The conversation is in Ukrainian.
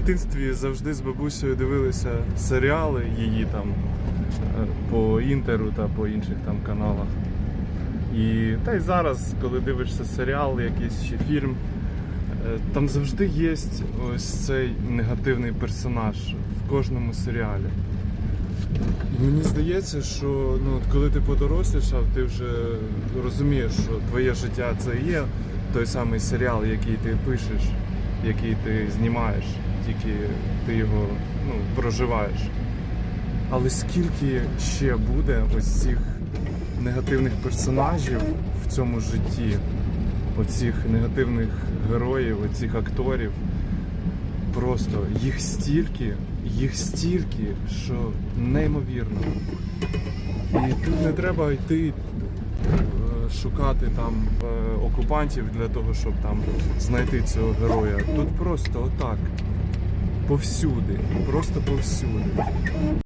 дитинстві завжди з бабусею дивилися серіали її там е, по інтеру та по інших там каналах. І та й зараз, коли дивишся серіал, якийсь чи фільм, е, там завжди є ось цей негативний персонаж в кожному серіалі. І мені здається, що ну, коли ти подорослішав, ти вже розумієш, що твоє життя це є той самий серіал, який ти пишеш, який ти знімаєш, тільки ти його ну, проживаєш. Але скільки ще буде ось цих негативних персонажів в цьому житті, оцих негативних героїв, оцих акторів, просто їх стільки, їх стільки, що неймовірно. І тут не треба йти шукати там е, окупантів для того, щоб там знайти цього героя. Тут просто отак. Повсюди, просто повсюди.